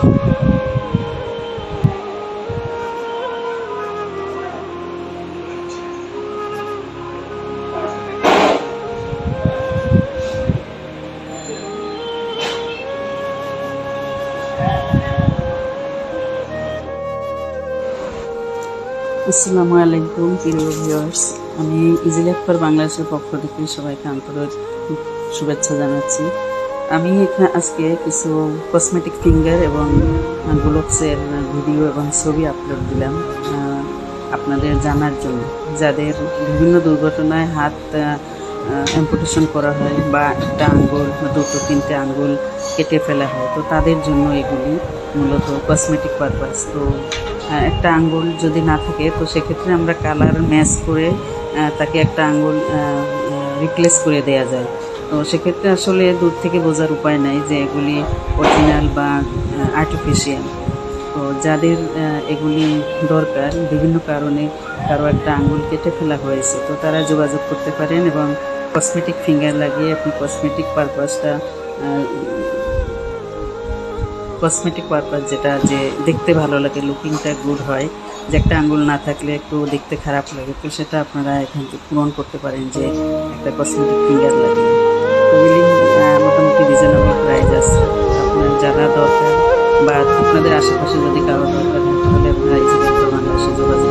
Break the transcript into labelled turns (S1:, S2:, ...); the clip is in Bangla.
S1: আসসালামু আলাইকুম প্রিয় ভিউয়ার্স আমি ইজিলি আক্তার বাংলাদেশের পক্ষ থেকে সবাইকে আন্তরিক শুভেচ্ছা জানাচ্ছি। আমি এখানে আজকে কিছু কসমেটিক ফিঙ্গার এবং গ্লোভসের ভিডিও এবং ছবি আপলোড দিলাম আপনাদের জানার জন্য। যাদের বিভিন্ন দুর্ঘটনায় হাত অ্যাম্পুটেশন করা হয় বা একটা আঙ্গুল দুটো, তিনটে আঙ্গুল কেটে ফেলা হয়, তো তাদের জন্য এগুলি মূলত কসমেটিক পারপাস তো একটা আঙ্গুল যদি না থাকে, তো সেক্ষেত্রে আমরা কালার ম্যাচ করে তাকে একটা আঙ্গুল রিপ্লেস করে দেয়া যায়। তো সেক্ষেত্রে আসলে দূর থেকে বোঝার উপায় নাই যে এগুলি অরিজিনাল বা আর্টিফিশিয়াল তো যাদের এগুলি দরকার, বিভিন্ন কারণে কারও একটা আঙ্গুল কেটে ফেলা হয়েছে, তো তারা যোগাযোগ করতে পারেন এবং কসমেটিক ফিঙ্গার লাগিয়ে আপনি কসমেটিক পারপাসটা কসমেটিক পারপাস যেটা যে দেখতে ভালো লাগে লুকিংটা গুড হয়, যে একটা আঙ্গুল না থাকলে একটু দেখতে খারাপ লাগে, তো সেটা আপনারা এখান থেকে পূরণ করতে পারেন যে একটা কসমেটিক ফিঙ্গার লাগিয়ে। তো এগুলি মোটামুটি রিজনেবল প্রাইস আছে। আপনার যারা দরকার বা আপনাদের আশেপাশে যদি কারও দরকার হয়, তাহলে আপনারা ইজিলি বাংলাদেশে যোগাযোগ